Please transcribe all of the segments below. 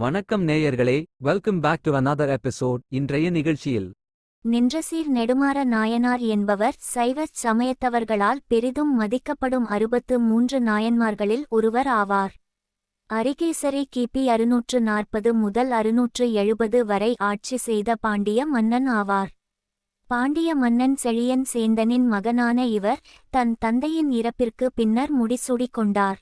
வணக்கம் நேயர்களே welcome back to another episode இன்றைய நிகழ்ச்சியில் நின்றசீர் நெடுமாற நாயனார் என்பவர் சைவச் சமயத்தவர்களால் பெரிதும் மதிக்கப்படும் அறுபத்து மூன்று நாயன்மார்களில் ஒருவர் ஆவார். அரிகேசரி கிபி அறுநூற்று நாற்பது முதல் அறுநூற்று எழுபது வரை ஆட்சி செய்த பாண்டிய மன்னன் ஆவார். பாண்டிய மன்னன் செழியன் சேந்தனின் மகனான இவர் தன் தந்தையின் இறப்பிற்கு பின்னர் முடிசூடிக் கொண்டார்.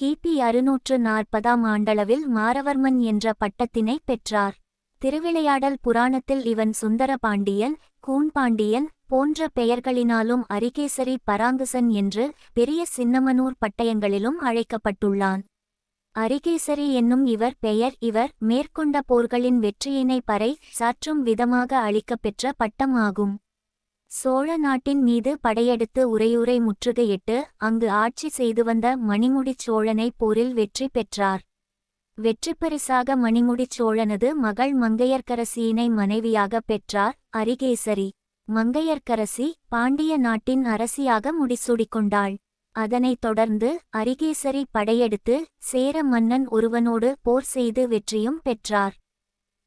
கிபி அறுநூற்று நாற்பதாம் ஆண்டளவில் மாரவர்மன் என்ற பட்டத்தினை பெற்றார். திருவிளையாடல் புராணத்தில் இவன் சுந்தர பாண்டியன் கூன்பாண்டியன் போன்ற பெயர்களினாலும் அரிகேசரி பராங்குசன் என்று பெரிய சின்னமனூர் பட்டயங்களிலும் அழைக்கப்பட்டுள்ளான். அரிகேசரி என்னும் இவர் பெயர் இவர் மேற்கொண்ட போர்களின் வெற்றியினை பறை சாற்றும் விதமாக அளிக்கப்பெற்ற பட்டம் ஆகும் சோழ நாட்டின் மீது படையெடுத்து உரையுரை முற்றுகையிட்டு அங்கு ஆட்சி செய்து வந்த மணிமுடிச் சோழனை போரில் வெற்றி பெற்றார். வெற்றி பரிசாக மணிமுடிச் சோழனது மகள் மங்கையர்க்கரசியினை மனைவியாக பெற்றார் அரிகேசரி. மங்கையர்க்கரசி பாண்டிய நாட்டின் அரசியாக முடிசூடிக்கொண்டாள். அதனைத் தொடர்ந்து அரிகேசரி படையெடுத்து சேர மன்னன் ஒருவனோடு போர் செய்து வெற்றியும் பெற்றார்.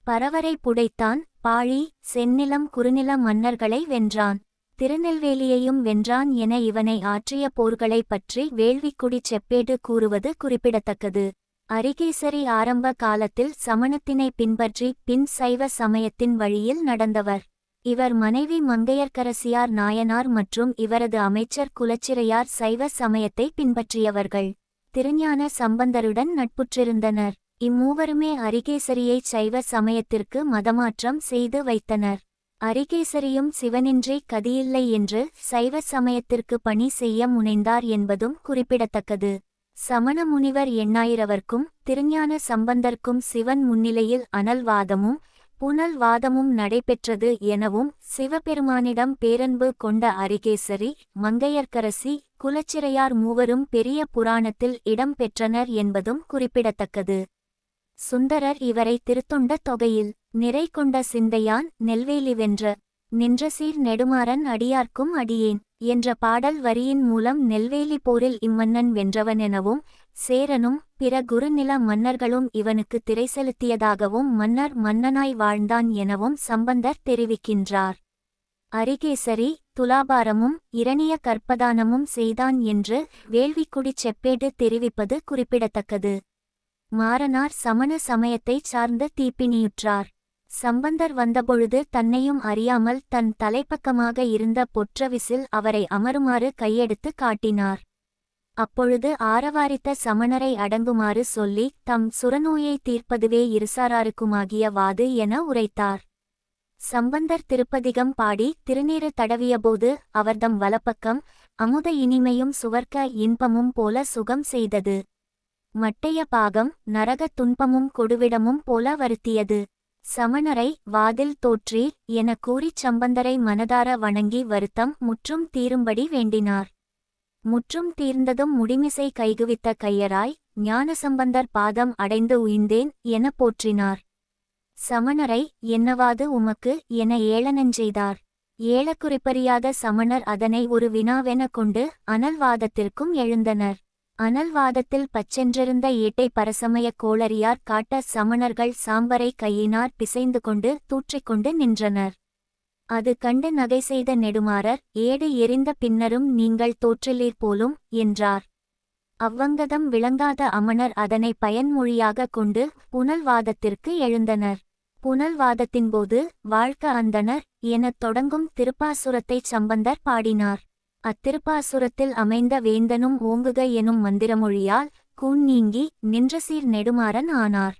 பரவரை புடைத்தான் பாழி செந்நிலம் குறுநில மன்னர்களை வென்றான். திருநெல்வேலியையும் வென்றான் என இவனை ஆற்றிய போர்களைப் பற்றி வேள்விக்குடி செப்பேடு கூறுவது குறிப்பிடத்தக்கது. அரிகேசரி ஆரம்ப காலத்தில் சமணத்தினை பின்பற்றி பின் சைவ சமயத்தின் வழியில் நடந்தவர். இவர் மனைவி மங்கையர்க்கரசியார் நாயனார் மற்றும் இவரது அமைச்சர் குலச்சிறையார் சைவ சமயத்தை பின்பற்றியவர்கள். திருஞான சம்பந்தருடன் நட்புற்றிருந்தனர். இம்மூவருமே அரிகேசரியை சைவ சமயத்திற்கு மதமாற்றம் செய்து வைத்தனர். அரிகேசரியும் சிவனின்றி கதியில்லை என்று சைவ சமயத்திற்கு பணி செய்ய முனைந்தார் என்பதும் குறிப்பிடத்தக்கது. சமண முனிவர் எண்ணாயிரவர்க்கும் திருஞான சம்பந்தர்க்கும் சிவன் முன்னிலையில் அனல்வாதமும் புனல்வாதமும் நடைபெற்றது எனவும் சிவபெருமானிடம் பேரன்பு கொண்ட அரிகேசரி மங்கையர்க்கரசி குலச்சிறையார் மூவரும் பெரிய புராணத்தில் இடம் பெற்றனர் என்பதும் குறிப்பிடத்தக்கது. சுந்தரர் இவரை திருத்தொண்ட தொகையில் நிறை கொண்ட சிந்தையான் நெல்வேலி வென்ற நின்ற சீர் நெடுமாறன் அடியார்க்கும் அடியேன் என்ற பாடல் வரியின் மூலம் நெல்வேலி போரில் இம்மன்னன் வென்றவனெனவும் சேரனும் பிற குருநில மன்னர்களும் இவனுக்கு திரை செலுத்தியதாகவும் மன்னர் மன்னனாய் வாழ்ந்தான் எனவும் சம்பந்தர் தெரிவிக்கின்றார். அரிகேசரி துலாபாரமும் இரணிய கற்பதானமும் செய்தான் என்று வேள்விக்குடிச் செப்பேடு தெரிவிப்பது குறிப்பிடத்தக்கது. மாறனார் சமண சமயத்தைச் சார்ந்த தீப்பினியுற்றார். சம்பந்தர் வந்தபொழுது தன்னையும் அறியாமல் தன் தலைப்பக்கமாக இருந்த பொற்றவிசில் அவரை அமருமாறு கையெடுத்து காட்டினார். அப்பொழுது ஆரவாரித்த சமணரை அடங்குமாறு சொல்லி தம் சுரநோயை தீர்ப்பதுவே இருசாராருக்குமாகிய வாது என உரைத்தார். சம்பந்தர் திருப்பதிகம் பாடி திருநீறு தடவியபோது அவர்தம் வலப்பக்கம் அமுத இனிமையும் சுவர்க்க இன்பமும் போல சுகம் செய்தது. மட்டைய பாகம் நரகத் துன்பமும் கொடுவிடமும் போல வருத்தியது. சமணரை வாதில் தோற்றீர் என கூறிச் சம்பந்தரை மனதார வணங்கி வருத்தம் முற்றும் தீரும்படி வேண்டினார். முற்றும் தீர்ந்ததும் முடிமிசை கைகுவித்த கையராய் ஞானசம்பந்தர் பாதம் அடைந்து உயிந்தேன் என போற்றினார். சமணரை என்னவாது உமக்கு என ஏளனஞ்செய்தார் ஏளக்குறிப்பறியாத சமணர் அதனை ஒரு வினாவென கொண்டு அனல்வாதத்திற்கும் எழுந்தனர். அனல்வாதத்தில் பச்சென்றிருந்த ஈட்டை பரசமய கோளரியார் காட்ட சமணர்கள் சாம்பரை கையினார் பிசைந்து கொண்டு தூற்றிக்கொண்டு நின்றனர். அது கண்டு நகை செய்த நெடுமாறர் ஏடு எரிந்த பின்னரும் நீங்கள் தோற்றிலீர் போலும் என்றார். அவ்வங்கதம் விளங்காத அமணர் அதனை பயன்மொழியாகக் கொண்டு புனல்வாதத்திற்கு எழுந்தனர். புனல்வாதத்தின்போது வாழ்க்க அந்தனர் எனத் தொடங்கும் திருப்பாசுரத்தைச் சம்பந்தர் பாடினார். அத்திருப்பாசுரத்தில் அமைந்த வேந்தனும் ஓங்குக எனும் மந்திரமொழியால் கூன் நீங்கி நின்றசீர் நெடுமாறன் ஆனார்.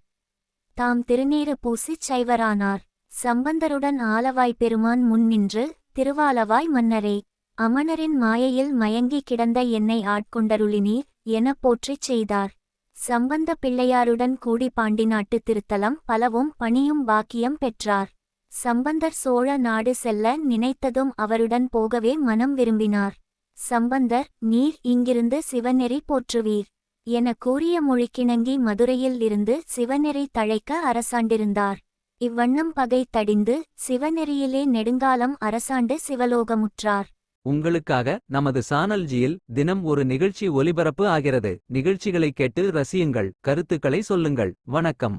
தாம் திருநீறு பூசிச் சைவரானார். சம்பந்தருடன் ஆலவாய் பெருமான் முன் நின்று திருவாலவாய் மன்னரே அமணரின் மாயையில் மயங்கி கிடந்த என்னை ஆட்கொண்டருளினீர் என போற்றிச் செய்தார். சம்பந்த பிள்ளையாருடன் கூடி பாண்டி நாட்டு திருத்தலம் பலவும் பணியும் பாக்கியம் பெற்றார். சம்பந்தர் சோழ நாடு செல்ல நினைத்ததும் அவருடன் போகவே மனம் விரும்பினார். சம்பந்தர் நீர் இங்கிருந்து சிவநெறி போற்றுவீர் என கூறிய மொழிக்கிணங்கி மதுரையில் இருந்து சிவநெறி தழைக்க அரசாண்டிருந்தார். இவ்வண்ணம் பகை தடிந்து சிவநெறியிலே நெடுங்காலம் அரசாண்டு சிவலோகமுற்றார். உங்களுக்காக நமது சானல்ஜியில் தினம் ஒரு நிகழ்ச்சி ஒலிபரப்பு ஆகிறது. நிகழ்ச்சிகளை கேட்டு ரசியுங்கள் கருத்துக்களை சொல்லுங்கள். வணக்கம்.